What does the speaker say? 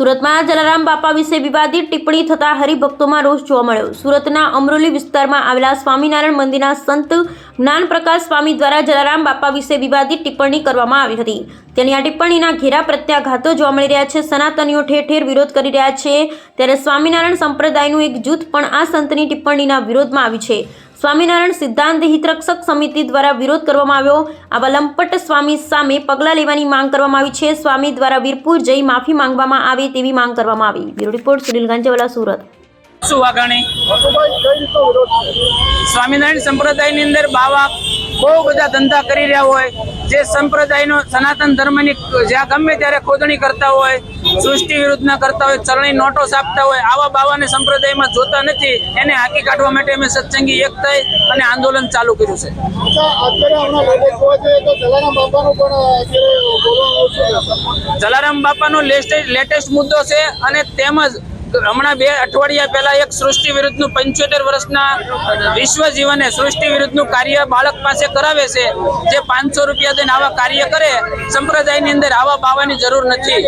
સુરતમાં જલારામ બાપા વિશે વિવાદિત ટિપ્પણી થતા હરિભક્તોમાં રોષ જોવા મળ્યો. સુરતના અમરોલી વિસ્તારમાં આવેલા સ્વામિનારાયણ મંદિરના સંત જ્ઞાનપ્રકાશ સ્વામી દ્વારા જલારામ બાપા વિશે વિવાદિત ટિપ્પણી કરવામાં આવી હતી. તેની આ ટિપ્પણીના ઘેરા પ્રત્યાઘાતો જોવા મળી રહ્યા છે. સનાતનીઓ ઠેર ઠેર વિરોધ કરી રહ્યા છે. ત્યારે સ્વામિનારાયણ સંપ્રદાયનું એક જૂથ પણ આ સંતની ટિપ્પણીના વિરોધમાં આવી છે. સ્વામિનારાયણ સિદ્ધાંત હિતરક્ષક સમિતિ દ્વારા વિરોધ કરવામાં આવ્યો. આવા લંપટ સ્વામી સામે પગલાં લેવાની માંગ કરવામાં આવી છે. સ્વામી દ્વારા વીરપુર જઈ માફી માંગવામાં આવે તેવી માંગ કરવામાં આવી. Bureau report, Sunil Ganjewala, Surat. Swaminarayan સંપ્રદાયની અંદર બાવા બહુ બધા ધંધા કરી રહ્યા હોય. જે સંપ્રદાયનો સનાતન ધર્મની જ્યાં ગમે ત્યારે ખોદણી કરતા હોય સૃષ્ટિ વિરુદ્ધના કરતા હોય ચલણી નોટો છાપતા હોય આવા બાવાને સંપ્રદાયમાં જોતા નથી. એને હાકી કાઢવા માટે અમે સત્સંગી એક થઈ અને આંદોલન ચાલુ કર્યું છે. જલારામ બાપાનો લેટેસ્ટ મુદ્દો છે અને તેમજ હમણાં બે અઠવાડિયા પહેલા એક સૃષ્ટિ વિરુદ્ધનું પંચોતેર વર્ષના વિશ્વ જીવને સૃષ્ટિ વિરુદ્ધનું કાર્ય બાળક પાસે કરાવે છે, જે પાંચસો રૂપિયા દઈને આવા કાર્ય કરે, સંપ્રદાયની અંદર આવા પાવાની જરૂર નથી.